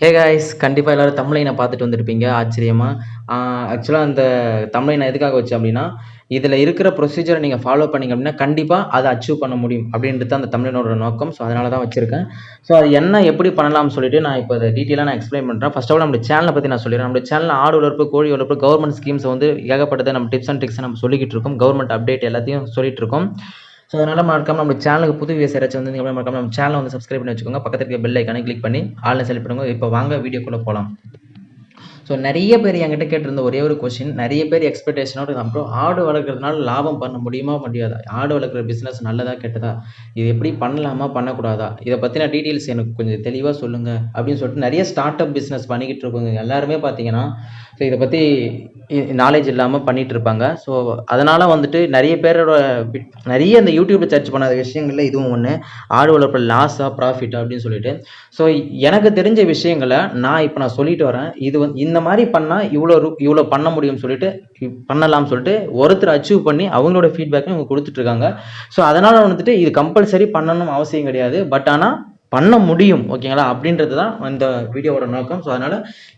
Hey guys கண்டிப்பாக எல்லோரும் தமிழைனை பார்த்துட்டு வந்திருப்பீங்க. ஆச்சரியமாக ஆக்சுவலாக அந்த தமிழை நான் எதுக்காக வச்சேன் அப்படின்னா இதில் இருக்கிற ப்ரொசீஜரை நீங்கள் ஃபாலோ பண்ணீங்க அப்படின்னா கண்டிப்பாக அதை அச்சீவ் பண்ண முடியும் அப்படின்றது அந்த தமிழனோட நோக்கம். ஸோ அதனால தான் வச்சுருக்கேன். ஸோ அது என்ன எப்படி பண்ணலாம்னு சொல்லிட்டு நான் இப்போ அதை டீட்டெயிலாக நான் எக்ஸ்பிளைன் பண்ணுறேன் ஃபஸ்ட் ஆஃப் ஆல் நம்ம சேனலை பற்றி நான் சொல்லிடுறேன். நம்ம சேனல் ஆடு வளர்ப்பு கோழி வளர்ப்பு கவர்மெண்ட் ஸ்கீம்ஸ் வந்து ஏகப்பட்டதை நம்ம டிப்ஸ் அண்ட் ட்ரிக்ஸ் நம்ம சொல்லிக்கிட்டு இருக்கோம். கவர்மெண்ட் அப்டேட் எல்லாத்தையும் சொல்லிகிட்டு இருக்கோம். ஸோ அதனால் மறக்காமல் நம்ம சேனலுக்கு புது வியூஸ் யாராச்சும் வந்து நீங்கள் மறக்காமல் நம்ம சேனலை வந்து சப்ஸ்கிரைப் பண்ணி வச்சுக்கோங்க. பக்கத்தில் இருக்க பெல் ஐக்கானே கிளிக் பண்ணி ஆன்லைன் செலக்ட் பண்ணுங்க. இப்போ வாங்க வீடியோக்குள்ளே போகலாம் ஸோ நிறைய பேர் என்கிட்ட கேட்டிருந்த ஒரே ஒரு கொஸ்டின் நிறைய பேர் எக்ஸ்பெக்டேஷனோட அப்புறம் ஆடு வளர்க்குறதுனால லாபம் பண்ண முடியுமா முடியாதா? ஆடு வளர்க்குற பிஸ்னஸ் நல்லதா கெட்டதா? இது எப்படி பண்ணலாமா பண்ணக்கூடாதா? இதை பற்றின டீட்டெயில்ஸ் எனக்கு கொஞ்சம் தெளிவாக சொல்லுங்கள் அப்படின்னு சொல்லிட்டு நிறைய ஸ்டார்ட் அப் பிஸ்னஸ் பண்ணிக்கிட்டு இருக்கோங்க எல்லாருமே பார்த்தீங்கன்னா ஸோ இதை பற்றி நாலேஜ் இல்லாமல் பண்ணிகிட்டு இருப்பாங்க ஸோ அதனால் வந்துட்டு நிறைய பேரோட நிறைய இந்த யூடியூப்பில் சர்ச் பண்ணாத விஷயங்கள்ல இதுவும் ஒன்று ஆடு வளர்ப்பு லாஸாக ப்ராஃபிட்டா அப்படின்னு சொல்லிட்டு. ஸோ எனக்கு தெரிஞ்ச விஷயங்களை நான் இப்போ நான் சொல்லிட்டு வரேன். இது வந்து இந்த மாதிரி பண்ணால் இவ்வளோ ரூ இவ்வளோ பண்ண முடியும்னு சொல்லிட்டு பண்ணலாம்னு சொல்லிட்டு ஒருத்தர் அச்சீவ் பண்ணி அவங்களோட ஃபீட்பேக்கையும் இவங்க கொடுத்துட்ருக்காங்க ஸோ அதனால் வந்துட்டு இது கம்பல்சரி பண்ணணும் அவசியம் கிடையாது. பட் ஆனால் பண்ண முடியும் ஓகேங்களா? அப்படின்றது தான் இந்த வீடியோவோட நோக்கம். ஸோ அதனால்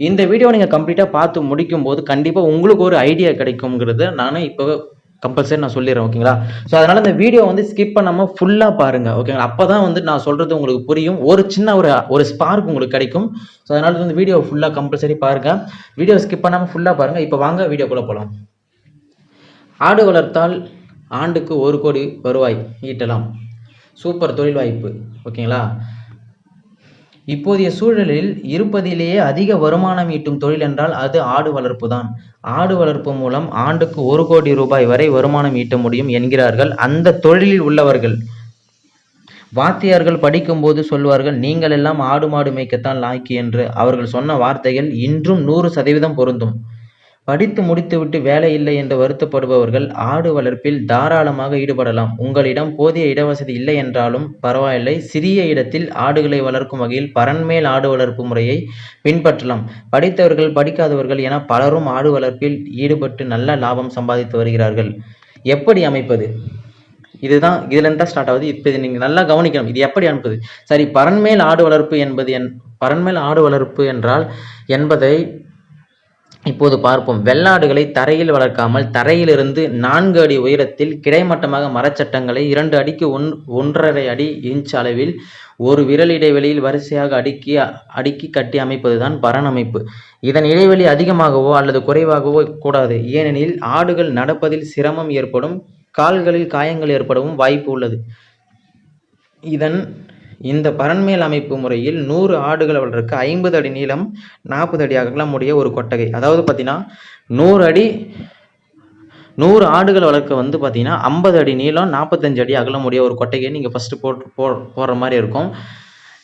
இந்த வீடியோ நீங்கள் கம்ப்ளீட்டாக பார்த்து முடிக்கும் போது கண்டிப்பாக உங்களுக்கு ஒரு ஐடியா கிடைக்குங்கிறது நானும் இப்போ கம்பல்சரி நான் சொல்லிடுறேன் ஓகேங்களா? ஸோ அதனால் இந்த வீடியோ வந்து ஸ்கிப் பண்ணாமல் ஃபுல்லாக பாருங்கள் ஓகேங்களா? அப்போ தான் வந்து நான் சொல்கிறது உங்களுக்கு புரியும். ஒரு சின்ன ஒரு ஒரு ஸ்பார்க் உங்களுக்கு கிடைக்கும். ஸோ அதனால் வந்து வீடியோ ஃபுல்லாக கம்பல்சரி பாருங்கள் வீடியோ ஸ்கிப் பண்ணாமல் ஃபுல்லாக பாருங்கள் இப்போ வாங்க வீடியோக்குள்ளே போகலாம் ஆடு வளர்த்தால் ஆண்டுக்கு ஒரு கோடி வருவாய் ஈட்டலாம். சூப்பர் தொழில் வாய்ப்பு ஓகேங்களா? இப்போதைய சூழலில் இருப்பதிலேயே அதிக வருமானம் ஈட்டும் தொழில் என்றால் அது ஆடு வளர்ப்பு தான் ஆடு வளர்ப்பு மூலம் ஆண்டுக்கு ஒரு கோடி ரூபாய் வரை வருமானம் ஈட்ட முடியும் என்கிறார்கள் அந்த தொழிலில் உள்ளவர்கள். வாத்தியார்கள் படிக்கும்போது சொல்வார்கள் நீங்கள் எல்லாம் ஆடு மாடு மேய்க்கத்தான் லாய்க்கு என்று. அவர்கள் சொன்ன வார்த்தைகள் இன்றும் நூறு சதவீதம் பொருந்தும். படித்து முடித்துவிட்டு வேலை இல்லை என்று வருத்தப்படுபவர்கள் ஆடு வளர்ப்பில் தாராளமாக ஈடுபடலாம். உங்களிடம் போதிய இடவசதி இல்லை என்றாலும் பரவாயில்லை. சிறிய இடத்தில் ஆடுகளை வளர்க்கும் வகையில் பரன்மேல் ஆடு வளர்ப்பு முறையை பின்பற்றலாம். படித்தவர்கள் படிக்காதவர்கள் என பலரும் ஆடு வளர்ப்பில் ஈடுபட்டு நல்ல லாபம் சம்பாதித்து வருகிறார்கள். எப்படி அமைப்பது? இதுதான் இதுல தான் ஸ்டார்ட் ஆகுது. இப்போ இது நீங்க நல்லா கவனிக்கணும். இது எப்படி அனுப்புது சரி பரன்மேல் ஆடு வளர்ப்பு என்பது என் பரன்மேல் ஆடு வளர்ப்பு என்றால் என்பதை இப்போது பார்ப்போம். வெள்ளாடுகளை தரையில் வளர்க்காமல் தரையிலிருந்து நான்கு அடி உயரத்தில் கிடைமட்டமாக மரச்சட்டங்களை இரண்டு அடிக்கு ஒன் ஒன்றரை அடி இன்ச் அளவில் ஒரு விரல் இடைவெளியில் வரிசையாக அடுக்கி அடுக்கி கட்டி அமைப்பதுதான் பரண் அமைப்பு இதன் இடைவெளி அதிகமாகவோ அல்லது குறைவாகவோ கூடாது. ஏனெனில் ஆடுகள் நடப்பதில் சிரமம் ஏற்படும் கால்களில் காயங்கள் ஏற்படவும் வாய்ப்பு உள்ளது. இதன் இந்த பரன்மேல் அமைப்பு முறையில் நூறு ஆடுகள் வளர்க்க ஐம்பது அடி நீளம் நாற்பது அடி அகலம் உடைய ஒரு கொட்டகை. அதாவது பார்த்தீங்கன்னா நூறு அடி நூறு ஆடுகள் வளர்க்க வந்து பார்த்தீங்கன்னா ஐம்பது அடி நீளம் நாற்பத்தஞ்சு அடி அகலம் உடைய ஒரு கொட்டகையை நீங்கள் ஃபஸ்ட்டு போட்டு போ போடுற மாதிரி இருக்கும்.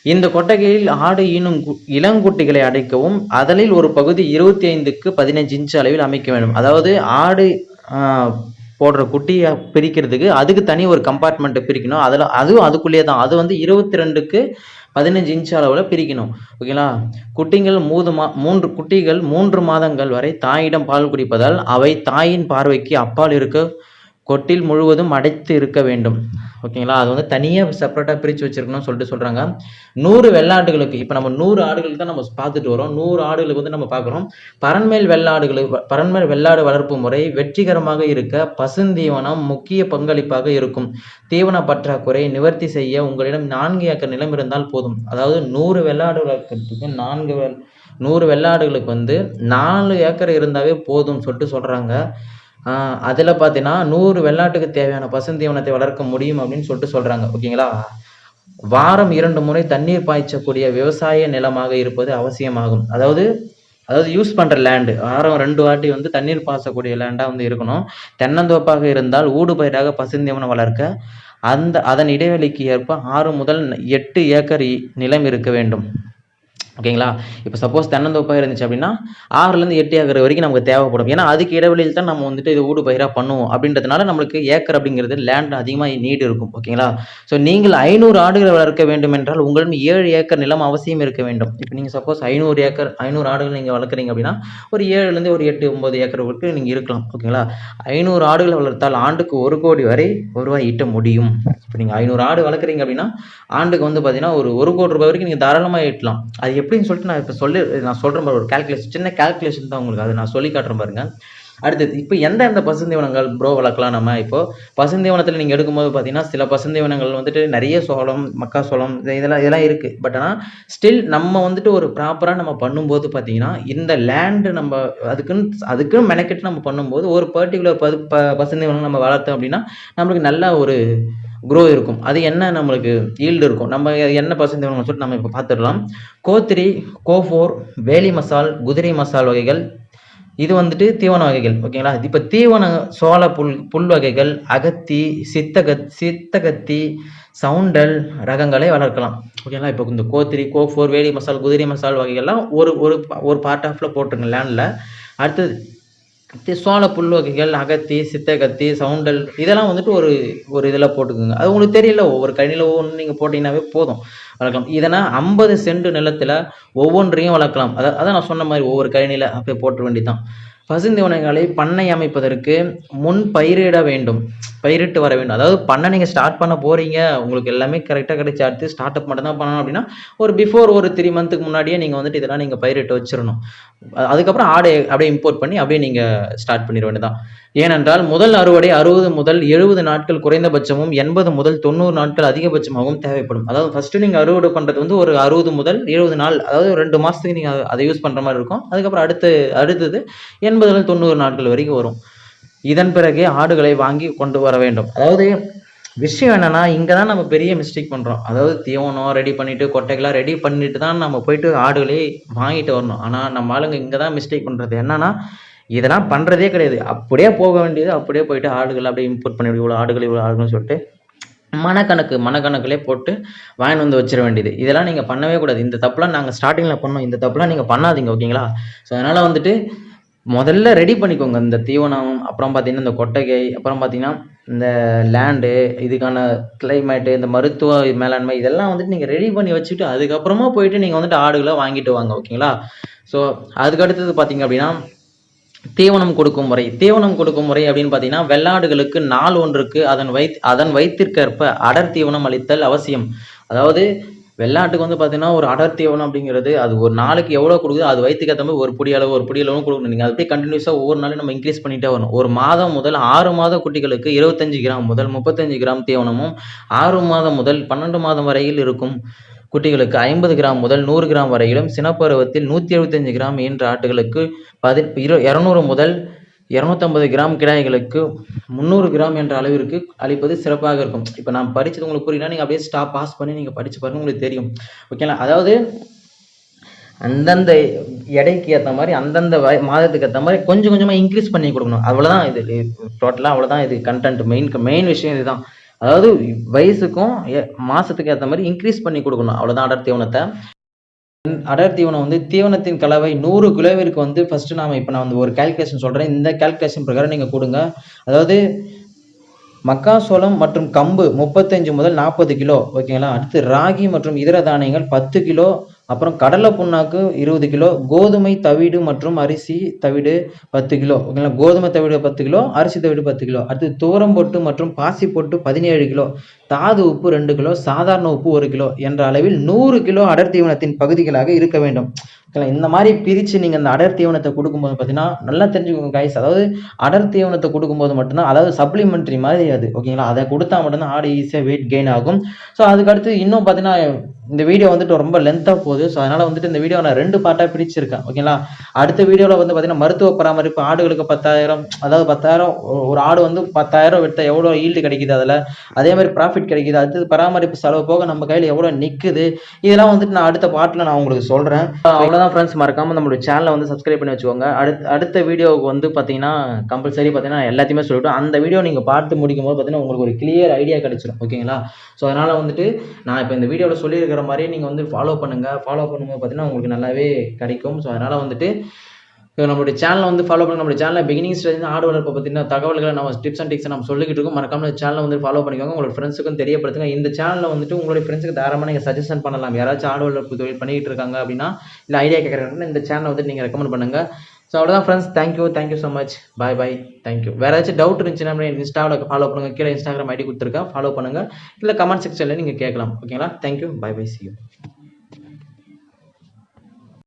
இந்த கொட்டகையில் ஆடு ஈனும் கு- இளங்குட்டிகளை அடைக்கவும் அதனில் ஒரு பகுதி இருபத்தி ஐந்துக்கு பதினஞ்சு இன்ச்சு அளவில் அமைக்க வேண்டும். அதாவது ஆடு போடுற குட்டியை பிரிக்கிறதுக்கு அதுக்கு தனி ஒரு கம்பார்ட்மெண்ட்டை பிரிக்கணும். அதில் அதுவும் அதுக்குள்ளேயே தான். அது வந்து இருபத்தி ரெண்டுக்கு பதினஞ்சு இன்ச் அளவில் பிரிக்கணும். ஓகேங்களா குட்டிகள் மூது மா மூன்று குட்டிகள் மூன்று மாதங்கள் வரை தாயிடம் பால் குடிப்பதால் அவை தாயின் பார்வைக்கு அப்பால் இருக்க கொட்டில் முழுவதும் அடைத்து இருக்க வேண்டும். ஓகேங்களா? அது வந்து தனியாக செப்பரேட்டாக பிரித்து வச்சிருக்கணும்னு சொல்லிட்டு சொல்கிறாங்க நூறு வெள்ளாடுகளுக்கு இப்போ நம்ம நூறு ஆடுகளுக்கு தான் நம்ம பார்த்துட்டு வரோம். நூறு ஆடுகளுக்கு வந்து நம்ம பார்க்குறோம். பரன்மேல் வெள்ளாடுகளுக்கு பரன்மேல் வெள்ளாடு வளர்ப்பு முறை வெற்றிகரமாக இருக்க பசுந்தீவனம் முக்கிய பங்களிப்பாக இருக்கும். தீவன பற்றாக்குறை நிவர்த்தி செய்ய உங்களிடம் நான்கு ஏக்கர் நிலம் இருந்தால் போதும். அதாவது நூறு வெள்ளாடு வளர்க்கறதுக்கு நான்கு வெள் நூறு வெள்ளாடுகளுக்கு வந்து நாலு ஏக்கர் இருந்தாவே போதும்னு சொல்லிட்டு சொல்கிறாங்க அதில் பார்த்தீங்கன்னா நூறு வெள்ளாட்டுக்கு தேவையான பசுந்தீவனத்தை வளர்க்க முடியும் அப்படின்னு சொல்லிட்டு சொல்கிறாங்க ஓகேங்களா? வாரம் இரண்டு முறை தண்ணீர் பாய்ச்சக்கூடிய விவசாய நிலமாக இருப்பது அவசியமாகும். அதாவது அதாவது யூஸ் பண்ணுற லேண்டு வாரம் ரெண்டு வாட்டி வந்து தண்ணீர் பாய்ச்சக்கூடிய லேண்டாக வந்து இருக்கணும். தென்னந்தோப்பாக இருந்தால் ஊடு பயிராக பசுந்தீவனம் வளர்க்க அந்த அதன் இடைவெளிக்கு ஏற்ப ஆறு முதல் எட்டு ஏக்கர் இ- நிலம் இருக்க வேண்டும். ஓகேங்களா? இப்போ சப்போஸ் தென்னந்தோப்பாக இருந்துச்சு அப்படின்னா ஆறுலேருந்து எட்டு ஏக்கர் வரைக்கும் நமக்கு தேவைப்படும். ஏன்னா அதுக்கு இடைவெளியில் தான் நம்ம வந்துட்டு இது ஊடு பயிராக பண்ணுவோம். அப்படின்றதுனால நம்மளுக்கு ஏக்கர் அப்படிங்கிறது லேண்ட் அதிகமாக நீடு இருக்கும். ஓகேங்களா? ஸோ நீங்கள் ஐநூறு ஆடுகளை வளர்க்க வேண்டும் என்றால் உங்களிடம் ஏழு ஏக்கர் நிலம் அவசியம் இருக்க வேண்டும். இப்போ நீங்கள் சப்போஸ் ஐநூறு ஏக்கர் ஐநூறு ஆடுகள் நீங்கள் வளர்க்குறீங்க அப்படின்னா ஒரு ஏழுலேருந்து ஒரு எட்டு ஒம்பது ஏக்கர் வரைக்கும் நீங்கள் இருக்கலாம். ஓகேங்களா? ஐநூறு ஆடுகளை வளர்த்தால் ஆண்டுக்கு ஒரு கோடி வரை வருவாய் ஈட்ட முடியும். இப்போ நீங்கள் ஐநூறு ஆடு வளர்க்குறீங்க அப்படின்னா ஆண்டுக்கு வந்து பார்த்தீங்கன்னா ஒரு ஒரு கோடி ரூபாய் வரைக்கும் நீங்கள் தாராளமாக ஈட்டலாம். அது எப்படின்னு சொல்லிட்டு நான் இப்போ சொல்லி நான் சொல்கிறேன் பாரு ஒரு கால்குலேஷன் சின்ன கால்குலேஷன் தான் உங்களுக்கு அது நான் சொல்லி காட்டுறேன் பாருங்க. அடுத்தது இப்போ எந்த எந்த பசுந்தீவனங்கள் ப்ரோ வளர்க்கலாம் நம்ம? இப்போ பசுந்தீவனத்தில் நீங்கள் எடுக்கும்போது பார்த்தீங்கன்னா சில பசுந்தீவனங்கள் வந்துட்டு நிறைய சோளம் மக்காசோளம் இது இதெல்லாம் இதெல்லாம் இருக்குது பட் ஆனால் ஸ்டில் நம்ம வந்துட்டு ஒரு ப்ராப்பராக நம்ம பண்ணும்போது பார்த்தீங்கன்னா இந்த லேண்டு நம்ம அதுக்குன்னு அதுக்குன்னு மெனக்கெட்டு நம்ம பண்ணும்போது ஒரு பர்டிகுலர் பது ப பசுந்தீவனம் நம்ம வளர்த்தோம் அப்படின்னா நம்மளுக்கு நல்ல ஒரு க்ரோ இருக்கும். அது என்ன நம்மளுக்கு ஈல்டு இருக்கும்? நம்ம என்ன பசுந்தீவனம் சொல்லிட்டு நம்ம இப்போ பார்த்துடலாம் கோத்திரி கோஃபோர் வேலி மசால் குதிரை மசால் வகைகள். இது வந்துட்டு தீவன வகைகள் ஓகேங்களா இப்போ தீவன சோள புல் புல் வகைகள் அகத்தி சித்தகத் சித்தகத்தி சவுண்டல் ரகங்களை வளர்க்கலாம். ஓகேங்களா இப்போ இந்த கோத்திரி கோஃபோர் வேலி மசால் குதிரை மசால் வகைகள்லாம் ஒரு ஒரு ஒரு பார்ட் ஆஃப்ல போட்டுருங்க லேண்டில் அடுத்தது சோள புல் வகைகள் அகத்தி சித்தகத்தி சவுண்டல் இதெல்லாம் வந்துட்டு ஒரு ஒரு இதில் போட்டுக்கோங்க. அது உங்களுக்கு தெரியல ஒவ்வொரு கனியில் ஒவ்வொன்று நீங்கள் போட்டிங்கன்னாவே போதும். வளர்க்கலாம். இதனால் ஐம்பது சென்ட் நிலத்தில் ஒவ்வொன்றையும் வளர்க்கலாம். அதை அதான் நான் சொன்ன மாதிரி ஒவ்வொரு கழனியில் அப்படியே போட்டுற வேண்டியதான் பசுந்தீவனங்களை பண்ணை அமைப்பதற்கு முன் பயிரிட வேண்டும். பயிரிட்டு வர வேண்டும். அதாவது பண்ணை நீங்கள் ஸ்டார்ட் பண்ண போகிறீங்க உங்களுக்கு எல்லாமே கரெக்டாக கிடைச்சி அடுத்து ஸ்டார்ட் அப் மட்டும் தான் பண்ணணும் அப்படின்னா ஒரு பிஃபோர் ஒரு த்ரீ மந்த்துக்கு முன்னாடியே நீங்கள் வந்துட்டு இதெல்லாம் நீங்கள் பயிரிட்டு வச்சிடணும் அதுக்கப்புறம் ஆடை அப்படியே இம்போர்ட் பண்ணி அப்படியே நீங்கள் ஸ்டார்ட் பண்ணிட வேண்டியதான் ஏனென்றால் முதல் அறுவடை அறுபது முதல் எழுபது நாட்கள் குறைந்தபட்சமும் எண்பது முதல் தொண்ணூறு நாட்கள் அதிகபட்சமாகவும் தேவைப்படும். அதாவது ஃபர்ஸ்ட் நீங்கள் அறுவடை பண்ணுறது வந்து ஒரு அறுபது முதல் எழுபது நாள் அதாவது ரெண்டு மாதத்துக்கு நீங்கள் அதை யூஸ் பண்ணுற மாதிரி இருக்கும். அதுக்கப்புறம் அடுத்து அடுத்தது எண்பது தொண்ணூறு நாட்கள் வரைக்கும் வரும். இதன் பிறகே ஆடுகளை வாங்கி கொண்டு வர வேண்டும். அதாவது விஷயம் என்னன்னா இங்கே தான் நம்ம பெரிய மிஸ்டேக் பண்ணுறோம் அதாவது தீவனம் ரெடி பண்ணிட்டு கொட்டைகளாக ரெடி பண்ணிட்டு தான் நம்ம போயிட்டு ஆடுகளே வாங்கிட்டு வரணும். ஆனால் நம்ம ஆளுங்க இங்கே தான் மிஸ்டேக் பண்ணுறது என்னன்னா இதெல்லாம் பண்ணுறதே கிடையாது. அப்படியே போக வேண்டியது அப்படியே போயிட்டு ஆடுகள் அப்படியே இம்போர்ட் பண்ணி இவ்வளோ ஆடுகள் இவ்வளோ ஆடுகள்னு சொல்லிட்டு மனக்கணக்கு மனக்கணக்கிலே போட்டு வாங்கி வந்து வச்சிட வேண்டியது. இதெல்லாம் நீங்கள் பண்ணவே கூடாது. இந்த தப்புலாம் நாங்கள் ஸ்டார்டிங்கில் பண்ணோம். இந்த தப்புலாம் நீங்கள் பண்ணாதீங்க ஓகேங்களா ஸோ அதனால் வந்துட்டு முதல்ல ரெடி பண்ணிக்கோங்க. இந்த தீவனம் அப்புறம் பார்த்தீங்கன்னா இந்த கொட்டகை அப்புறம் பார்த்தீங்கன்னா இந்த லேண்டு இதுக்கான கிளைமேட்டு இந்த மருத்துவ மேலாண்மை இதெல்லாம் வந்துட்டு நீங்கள் ரெடி பண்ணி வச்சுட்டு அதுக்கப்புறமா போயிட்டு நீங்கள் வந்துட்டு ஆடுகளை வாங்கிட்டு வாங்க ஓகேங்களா? ஸோ அதுக்கு அடுத்தது பார்த்தீங்க அப்படின்னா தீவனம் கொடுக்கும் முறை. தீவனம் கொடுக்கும் முறை அப்படின்னு பார்த்தீங்கன்னா வெள்ளாடுகளுக்கு நாள் ஒன்றுக்கு அதன் வை அதன் வயிற்றிற்கேற்ப அடர் தீவனம் அளித்தல் அவசியம். அதாவது வெள்ளாட்டுக்கு வந்து பார்த்தீங்கன்னா ஒரு அடர் தீவனம் அப்படிங்கிறது அது ஒரு நாளைக்கு எவ்வளோ கொடுக்குதோ அது வயிற்றுக்கு ஏற்ற மாதிரி ஒரு புடி அளவு ஒரு புடி அளவு கொடுக்கணும். நீங்கள் அப்படியே கண்டினியூஸாக ஒவ்வொரு நாளும் நம்ம இன்க்ரீஸ் பண்ணிட்டே வரணும். ஒரு மாதம் முதல் ஆறு மாத குட்டிகளுக்கு இருபத்தஞ்சு கிராம் முதல் முப்பத்தஞ்சு கிராம் தீவனமும் ஆறு மாதம் முதல் பன்னெண்டு மாதம் வரையில் இருக்கும் குட்டிகளுக்கு ஐம்பது கிராம் முதல் நூறு கிராம் வரையிலும் சினப்பருவத்தில் நூற்றி எழுபத்தஞ்சு கிராம் ஈன்ற ஆட்டுகளுக்கு பதி இரு இரநூறு முதல் இரநூத்தம்பது கிராம் கிடாய்களுக்கு முந்நூறு கிராம் என்ற அளவிற்கு அளிப்பது சிறப்பாக இருக்கும். இப்போ நான் படிச்சது உங்களுக்கு புரியல நீங்கள் அப்படியே ஸ்டாப் பாஸ் பண்ணி நீங்கள் படித்து பாருங்க உங்களுக்கு தெரியும். ஓகேங்களா அதாவது அந்தந்த எடைக்கு ஏற்ற மாதிரி அந்தந்த வய மாதத்துக்கு ஏற்ற மாதிரி கொஞ்சம் கொஞ்சமாக இன்க்ரீஸ் பண்ணி கொடுக்கணும். அவ்வளோதான் இது டோட்டலாக அவ்வளோதான் இது கண்டென்ட் மெயின் மெயின் விஷயம் இதுதான். அதாவது வயசுக்கும் மாதத்துக்கு மாசத்துக்கு ஏற்ற மாதிரி இன்க்ரீஸ் பண்ணி கொடுக்கணும். அவ்வளோதான் அடர் தீவனத்தை அடர் தீவனம் வந்து தீவனத்தின் கலவை நூறு கிலோவிற்கு வந்து ஃபர்ஸ்ட் நாம இப்போ நான் வந்து ஒரு கால்குலேஷன் சொல்கிறேன் இந்த கால்குலேஷன் பிரகாரம் நீங்கள் கொடுங்க. அதாவது மக்காசோளம் மற்றும் கம்பு முப்பத்தஞ்சு முதல் நாற்பது கிலோ ஓகேங்களா அடுத்து ராகி மற்றும் இதர தானியங்கள் பத்து கிலோ அப்புறம் கடலை புண்ணாக்கு இருபது கிலோ கோதுமை தவிடு மற்றும் அரிசி தவிடு பத்து கிலோ. ஓகேங்களா? கோதுமை தவிடு பத்து கிலோ அரிசி தவிடு பத்து கிலோ. அடுத்து தூரம் பொட்டு மற்றும் பாசி பொட்டு பதினேழு கிலோ. தாது உப்பு ரெண்டு கிலோ சாதாரண உப்பு ஒரு கிலோ என்ற அளவில் நூறு கிலோ அடர் தீவனத்தின் பகுதிகளாக இருக்க வேண்டும். ஓகேங்களா இந்த மாதிரி பிரித்து நீங்கள் இந்த அடர் தீவனத்தை கொடுக்கும்போது பார்த்தீங்கன்னா நல்லா தெரிஞ்சுக்கோங்க காய்ஸ் அதாவது அடர் தீவனத்தை கொடுக்கும்போது மட்டும்தான் அதாவது சப்ளிமெண்ட்ரி மாதிரி அது ஓகேங்களா அதை கொடுத்தா மட்டும்தான் ஆடு ஈஸியாக வெயிட் கெயின் ஆகும். ஸோ அதுக்கடுத்து இன்னும் பார்த்தீங்கன்னா இந்த வீடியோ வந்துட்டு ரொம்ப லென்த்தாக போகுது. ஸோ அதனால் வந்துட்டு இந்த வீடியோ நான் ரெண்டு பார்ட்டாக பிரிச்சிருக்கேன் ஓகேங்களா அடுத்த வீடியோவில் வந்து பார்த்தீங்கன்னா மருத்துவ பராமரிப்பு ஆடுகளுக்கு பத்தாயிரம் அதாவது பத்தாயிரம் ஒரு ஆடு வந்து பத்தாயிரம் விட்டால் எவ்வளோ ஈல்டு கிடைக்குது அதில்? அதே மாதிரி ப்ராஃபிட் கிடைக்குது. அடுத்தது பராமரிப்பு செலவு போக நம்ம கையில் எவ்வளோ நிற்குது இதெல்லாம் வந்துட்டு நான் அடுத்த பார்ட்டில் நான் உங்களுக்கு சொல்கிறேன் அவ்வளோதான் ஃப்ரெண்ட்ஸ் மறக்காமல் நம்மளோட சேனலை வந்து சப்ஸ்கிரைப் பண்ணி வச்சுக்கோங்க. அடுத்த அடுத்த வீடியோவுக்கு வந்து பார்த்தீங்கன்னா கம்பல்சரி பார்த்தீங்கன்னா எல்லாத்தையுமே சொல்லிவிட்டோம் அந்த வீடியோ நீங்கள் பார்த்து முடிக்கும் போது பார்த்தீங்கன்னா உங்களுக்கு ஒரு கிளியர் ஐடியா கிடச்சிடும் ஓகேங்களா ஸோ அதனால் வந்துட்டு நான் இப்போ இந்த வீடியோவில் சொல்லியிருக்கிற மாதிரி நீங்கள் வந்து ஃபாலோ பண்ணுங்கள் ஃபாலோ பண்ணும்போது பார்த்தீங்கன்னா உங்களுக்கு நல்லாவே கிடைக்கும். ஸோ அதனால் வந்துட்டு இப்போ நம்மளுடைய சேனலை வந்து ஃபாலோ பண்ணி நம்மளுடைய சேனலில் பிகினிங் ஸ்டேஜ் ஆடு வளர்ப்பை பற்றின தகவல்களை நம்ம டிப்ஸ் அண்ட் டிக்ஸ் நம்ம சொல்லிக்கிட்டு இருக்கோம். மறக்காம சேனலை வந்து ஃபாலோ பண்ணிக்கோங்க. உங்களோட ஃப்ரெண்ட்ஸுக்கும் தெரியப்படுத்துங்க. இந்த சேனலில் வந்துட்டு உங்களுடைய ஃப்ரெண்ட்ஸுக்கு தாராளமாக நீங்கள் சஜஷன் பண்ணலாம். யாராச்சும் ஆடு வளர்ப்பு தொழில் பண்ணிக்கிட்டு இருக்காங்க அப்படின்னா இல்லை ஐடியா கேட்குறாங்கன்னா இந்த சேனலை வந்துட்டு நீங்கள் ரெக்கமெண்ட் பண்ணுங்கள் ஸோ அவ்வளோதான் friends thank you thank you so much bye bye thank you வேறு ஏதாச்சும் டவுட் இருந்துச்சுன்னா இன்ஸ்டாவில் ஃபாலோ பண்ணுங்கள் கீழே இன்ஸ்டாகிராம் ஐடி கொடுத்துருக்கேன். ஃபாலோ பண்ணுங்கள் இல்லை கமெண்ட் செக்ஷனில் நீங்கள் கேட்கலாம். ஓகேங்களா thank you bye bye see you